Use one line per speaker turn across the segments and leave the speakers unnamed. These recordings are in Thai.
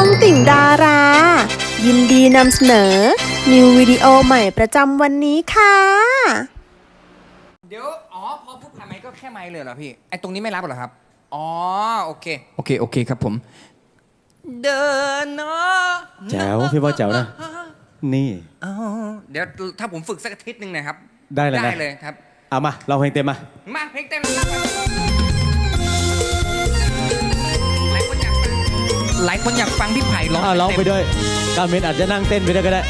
องติ่งดารา ยินดีนำเสนอ นิววิดีโอใหม่ประจำวันนี้ค่ะ
เดี๋ยว อ๋อ พอพูดผ่านไมค์ก็แค่ไมค์เลยเหรอพี่ ไอ้ตรงนี้ไม่รับเหรอครับ อ๋อ โอเค โอเค โอเคครับผม เดินเนาะ
แจ๋วพี่ว่าแจ๋วนะ นี่
อ๋อเดี๋ยวถ้าผมฝึกสักอาทิตย์หนึ่งนะครับ
ได้เลยนะ
ได้เลยครับ
เอามา เราเพลงเต็มมา
มาเพลงเต้นแล้ว หลายคนอยากฟังพี่ไผ่ร้อง
อ่าร้องไป
เต็ม
ด้วยการเมนอาจจะนั่งเต้นไปด้วยก็ได้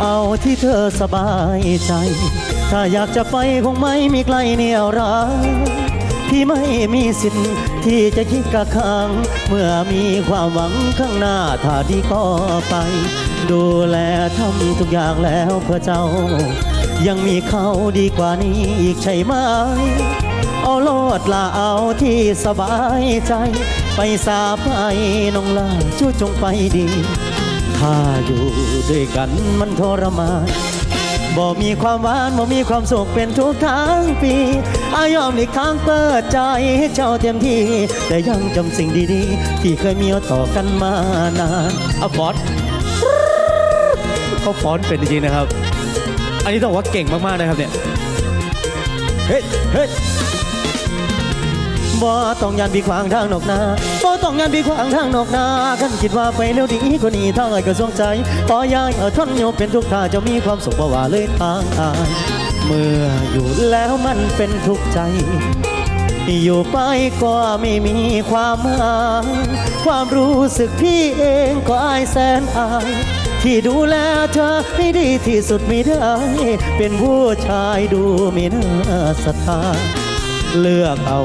เอาที่เธอสบายใจ ถ้าอยากจะไปคงไม่มีใครเหนี่ยวรักที่ไม่มีสิทธิ์ที่จะคิดกะค้างเมื่อมีความหวังข้างหน้าถ้าดีก็ไป ดูแลทำทุกอย่างแล้วเพื่อเจ้า ยังมีเขาดีกว่านี้อีกใช่ไหม เอาโลดลาเอาที่สบายใจ ไปสาไปน้องลาจู้จงไปดี ถ้าอยู่ด้วยกันมันทรมานบ่มีความหวานบ่มีความสุขเป็นทุกทางปี อายอมอีกทางเปิดใจให้เจ้าเต็มที่ แต่ยังจำสิ่งดีๆ ที่เคยมีต่อกันมานานอะฟอนเขาฟอนเป็นจริงๆนะครับ อันนี้ต้องว่าเก่งมากๆนะครับเนี่ย เฮ้เฮ้บ่ต้องยันพีขวางทางนอกนาบ่ต้องยันพีขวางทางนอกนาคันคิดว่าไปเร็วดีกว่านี้ทางไอ้ก็สงใจพอยายเอาท่อนโยเป็นทุกท่าจะมีความสุขบ่ว่าเลยทางอายเมื่ออยู่แล้วมันเป็นทุกข์ใจอยู่ไปก็ไม่มีความหมายความรู้สึกพี่เองก็อายแสนอาย ที่ดูแลเธอให้ดีที่สุดไม่ได้ เป็นผู้ชายดูม่น่าศรัทธาเลือกเอา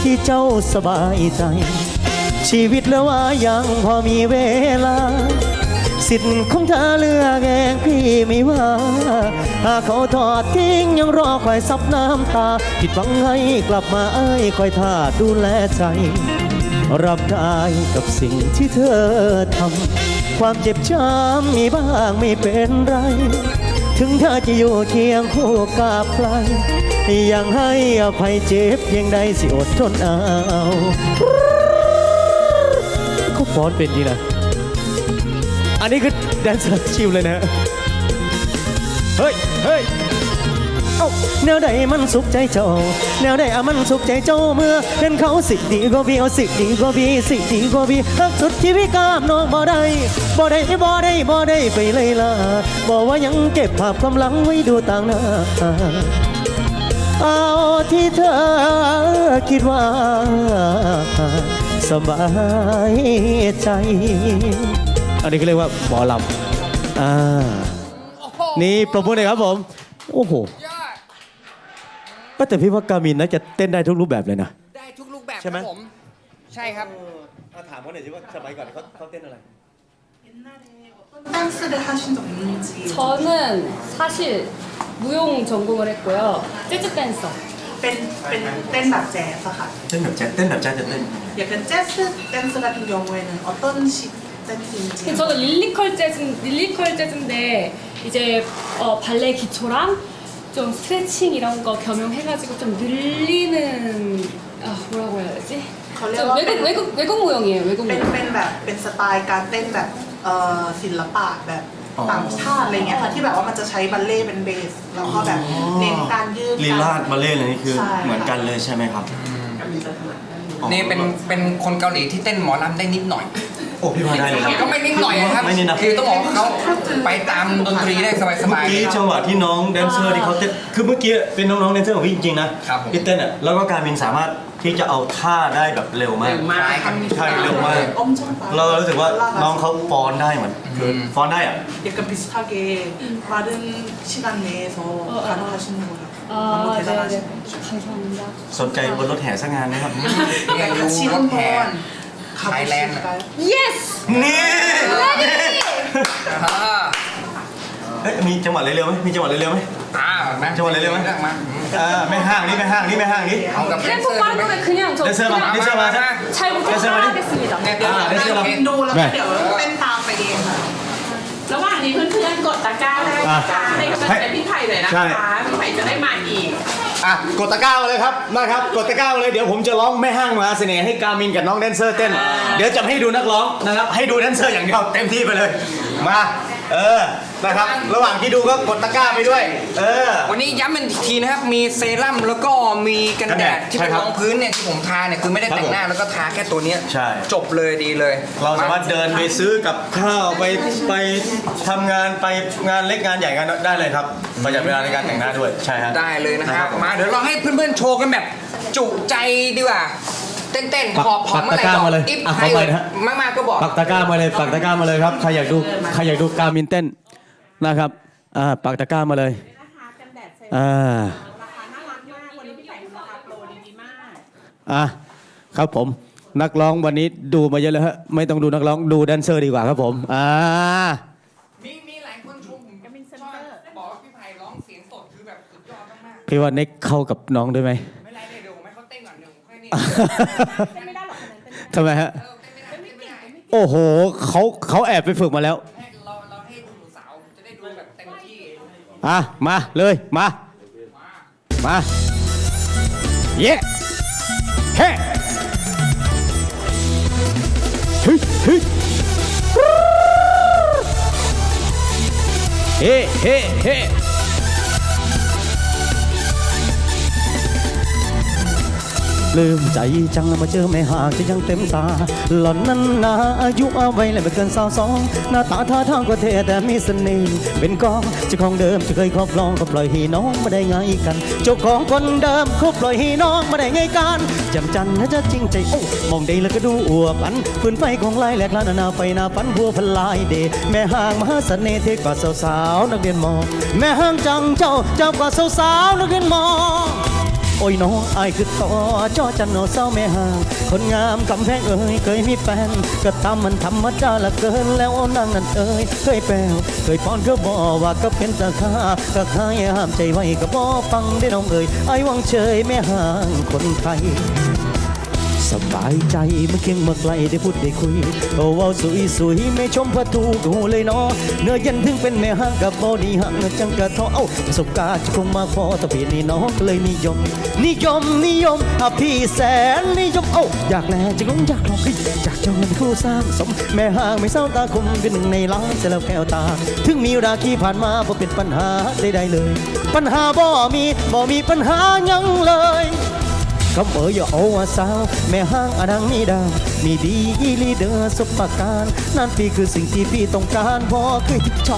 ที่เจ้าสบายใจ ชีวิตแล้วว่ายังพอมีเวลา สิทธิ์ของเธอเลือกเองพี่ไม่ว่า หากเขาทอดทิ้งยังรอคอยซับน้ำตา ผิดหวังให้กลับมาเอ้คอยท่าดูแลใจ รับได้กับสิ่งที่เธอทำ ความเจ็บช้ำมีบ้างไม่เป็นไร ถึงเธอจะอยู่เคียงคู่กับใครยังให้อภัยเจ็บเพียงใดสิอดทนเอาเขาฟ้อนเป็นยังนะ อันนี้คือแดนเซอร์ชิวเลยนะ เฮ้ย เฮ้ย เอ้าแนวใดมันสุขใจเจ้า แนวใดอะมันสุขใจเจ้าเมื่อเห็นเขาสิดีกว่าพี่เอาสิดีกว่าพี่สิดีกว่าพี่รักสุดที่พี่กล้ามน้องบ่ได้บ่ได้บ่ได้บ่ได้ไปเลยล่ะบอกว่ายังเก็บภาพความหลังไว้ดูต่างหน้าเอาที่เธอคิดว่าสบายใจ อันนี้ก็เรียกว่าหมอลำอ่า
โอ้โห
นี่ปรบมือหน่อยครับผม โอ้โห
ยอด
ก็แต่พี่ว่ากามินน่าจะเต้นได้ทุกรูปแบบเลยนะ
ได้ทุกรูปแบบ
ใช่ไหม
ครับผม ใช่ครับ
ถามเขาหน่อยสิว่าสมัยก่อนเขาเขาเต้นอะไร
댄스를 하신 적 있는지
저는 사실 무용 전공을 했고요. 재즈 댄서.
เป็นเป็นเต้นแบบแจ๊สอะค่ะ
เต้นแบบแจ๊สเต้นแบบแจ๊สจะเต้น
약간 재즈 댄스 같은 경우에는 어떤 식 댄스인지
저는 릴리컬 재즈, 릴리컬 재즈인데 이제 어, 발레 기초랑 좀 스트레칭 이런 거 겸용해가지고 좀 늘리는 아 뭐라고 해야 되지?
걸레와
좀 외국
밴드.
외국 외국 무용이에요. 외국
เป็น
무용.
เป็นแบบเป็นสไตล์การเต้นแบบเอ่อศิลปะแบบต่างชาติอะไรเงี้ยค่ะที่แบบว่ามันจะใช้บัลเล่ต์เป็นเบสแล้วก็แบบเน้นการยืด
ลีลาดมาเล่นอะไรนี่คือ
ใช่
เหมือนกันเลยใช่ไหมครับ
นี่เป็น เป็นคนเกาหลีที่เต้นหมอลำได้นิดหน่อย
โอ้พี่พาได้เลยครับ
ก็ไม่นิดหน่อยนะครับ
ไม่นิดนะ
คือต้องบอกว่าเขาไปตามดนตรีได้สบาย
เมื่อ
ๆ
กี้จังหวะที่น้องแดนเซอร์ที่เขาเต้น คือเมื่อกี้เป็นน้องๆแดนเซอร์ของพี่จริงๆนะครับ
ผม
ที่เต้นอ่ะ แล้วก็การมินสามารถที่จะเอาท่าได้แบบเร็วมาก
ใช่ครับ
ใช่เร็วมาก
엄청 빠르게
เรารู้สึกว่าน้องเขาฟ้อนได้เหมือนคือฟ้อนได้อ่ะ
약간 비슷하게 빠른 시간 내에서
어,
가능하시는 거라고
아
너무
네네
대단하시네요
감사합니다.
สนใจบนรถแห่สักงานไหมครับ
เนี่ยอยู่
같이
รถแห่
한번
타일랜드.
가보실까요?
예스.
นี่
อ่า
เฮ้ยมีจังหวะเร็วๆไหมมีจังหวะเร็วๆไหม
อ่านะ
จังหวะเร็วๆไหม
เรื่องมา
อ่าไม่ห้างนี่ไม่ห้างนี่ไม่ห้างนี่
เอากับแดนเซ
템포
อร์
빠른
ใช่ไหม
거면 그냥 저
댄서 봐,
그냥
댄서 봐.
잘
댄서 봐.
못하겠습니다.
เนี่ยเดี๋ยว
อ่า
เดี๋ยว
เดี๋ยว
เดี๋ยว
ดูแล้วก็เดี๋ยว
ระหว่าง
นี้เพื่อนๆกดตะกร้าได้นะคะให้กำลังใจพี่ไผ่หน่อยนะ
ใช่
คะพี่ไผ่จะได้มาอีก
อะกดตะกร้ามาเลยครับนะครับกดตะกร้ามาเลยเดี๋ยวผมจะร้องแม่ห้างมหาเสน่ห์ให้กามินกับน้องแดนเซอร์เต้น เดี๋ยวจะไม่ให้ดูนักร้องนะครับให้ดูแดนเซอร์อย่างเดียวเต็มที่ไปเลยมา เออนะครับ ระหว่างที่ดูก็กดตะกร้าไปด้วย เออ
วันนี้ย้ำเป็นอีกทีนะครับ มีเซรั่มแล้วก็มีกันแดด
กันแดด
ที่
ใช่
เป็น
ครับ
รองพื้นเนี่ยที่ผมทาเนี่ยคือไม่ได้
ครับ
แต่งหน้าแล้วก็ทาแค่ตัวเนี้ย
ใช่
จบเลยดีเลย
เราสามารถเดินไปซื้อกับข้าวไปไปทำงานไปงานเล็กงานใหญ่งานได้เลยครับประหยัดเวลาในการแต่งหน้าด้วยใช่ฮะ
ได้เลยนะครับ
นะครับ
มาเดี๋ยวเราให้เพื่อนๆโชว์กันแบบจุใจดีกว่า เต้นๆ
ปัก
พอพอ
ปัก
เมื่อไหร่
ตะกร้า
บอก
มาเลย
อิฟ
อะ
ใคร
ขอไปนะฮะ
มากๆก็บอก
ปักตะกร้ามาเลยปักตะกร้ามาเลยครับใครอยากดูใครอยากดูกามินเต้นนะครับอ่าปักตะกร้ามาเลยอ่าอะครับผมนักร้องวันนี้ดูมาเยอะเลยฮะไม่ต้องดูนักร้องดูแดนเซอร์ดีกว่าครับผมอ่า
มีมีหลายคนชมผมชอบบอกว่าพี่ไผ่ร้องเสียงสดคือแบบสุดยอดมาก
พี่ว่าเน็กเข้ากับน้องด้วยไหม
เดี๋ยวผมค่อยนี่
ทำไมฮะ
เออเต้นไม่ได้เต้นไม่ได้
โอ้โหเขาเขาแอบไปฝึกมาแล้ว
ให้เราเราให้ดูสาวจะได้ดูแบบเต็มที่
อะ มาเลยมา มา เย้เฮ้เฮ้ยเฮ้ยเฮ้เฮ้ ลืมใจจังมาเจอแม่หากจะยังเต็มตา หล่อนนั้นนาอายุเอาไว้เลยไม่เกินสาวสองหน้าตาท่าทางก็เท่แต่มีเสน่ห์เป็นกองเจ้าของเดิมที่เคยครอบครองก็ปล่อยให้น้องมาได้ไงกัน เจ้าของคนเดิมเขาปล่อยให้น้องมาได้ไงกันจำจันนะจะจริงใจโอ้มองดีแล้วก็ดูอวบอันฟืนไฟของลายแหลกลานนาไฟนาฝันบัวพลายเดแม่ห่างมหาเสน่ห์เทกว่าสาวๆนักเรียนมอแม่ห่างจังเจ้าเจ้ากว่าสาวๆนักเรียนมอ โอ้ยน้องอายคือต่อจอจันโอเศร้าแม่ห่าง คนงามกำแพงเอ่ยเคยมีแฟนก็ทำมมันธรรมดาละเกินแล้วนางนั้นเอ้ยเคยแปลวเคยป้อนก็บอกว่าก็เป็นตาคาก็ข้าห้ามใจไว้ก็บอฟังได้น้องเอ่ยไอ้วังเฉยแม่ห่างคนไทย สบายใจเมื่อเคียงเมื่อไกลได้พูดได้คุยโอ้ว้าวสวยสวยไม่ชมพระทูกหูเลยเนาะเนื้อเย็นถึงเป็นแม่ห้างกับบอดีห่างจังกะท้อเอ้าประสบการณ์จะคงมาพอต่อพี่นี่น้องก็เลยนิยม นิยมนิยมอะพี่แสนนิยมเอ้าอยากแลจะลงอยากลองอยากจะเงินคู่สร้างสม แม่ห้างไม่เศร้าตาคมเป็นหนึ่งในล้านแต่แล้วแก้วตา ถึงมีราคีผ่านมาบ่เป็นปัญหาใดๆเลย ปัญหาบ่มีบ่มีปัญหายังเลย คำเอ่ยอย่าโอ้ว่าสาวแม่ห้างอนังมีดาวมีดีอีหลีเดอร์สุปการนั่นพี่คือสิ่งที่พี่ต้องการพอเคยที่เ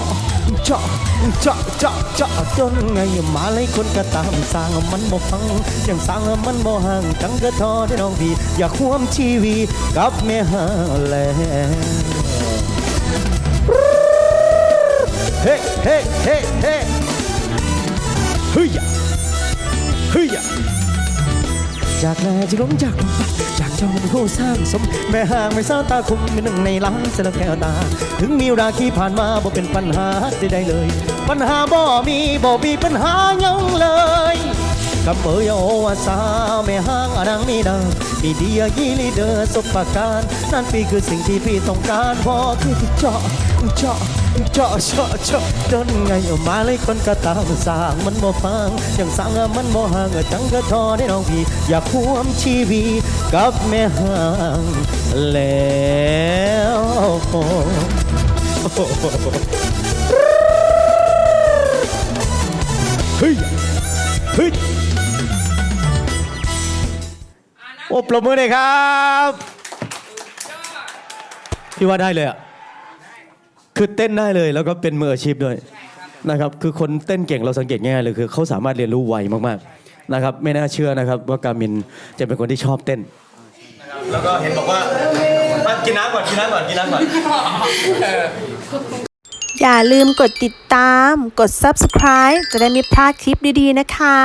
จาะเจาะเจาะเจาะเจาะจนไงมาเลยคนก็ตามสร้างมันบ่ฟังยังสร้างมันบ่ห่างจังกระทอได้น้องพี่อยากห่วมชีวิตกับแม่ห้างแล้วเฮ้เฮ้เฮ้เฮ้เฮ้ยเฮ้ยจากล้มจากจากจอมโคสร้างสม แม่ห่างไม่เศร้าตาคุมเป็นหนึ่งในล้านเสลแก้วตา ถึงมีราคีผ่านมาบ่เป็นปัญหาใดๆเลย ปัญหาบ่มีบ่มีปัญหายังเลย คำเอ่ยโอว่าสาวแม่ห้างอนังมีดาวมีดียยีลีเดอร์สบประการนั่นปีคือสิ่งที่พี่ต้องการพอคือที่เจาะเปรบมือเลยครับพี่ว่าได้เลยอะคือเต้นได้เลยแล้วก็เป็นมืออาชีพด้วยนะครับคือคนเต้นเก่งเราสังเกตง่ายๆเลยคือเขาสามารถเรียนรู้ไวมากๆนะครับไม่น่าเชื่อนะครับว่าการมินจะเป็นคนที่ชอบเต้น
แล้วก็เห็นบอกว่าอะกินน้ำก่อนกินน้ำก่อนกินน้ำก่อน
อย่าลืมกดติดตาม กด subscribe จะได้ไม่พลาดคลิปดีๆนะคะ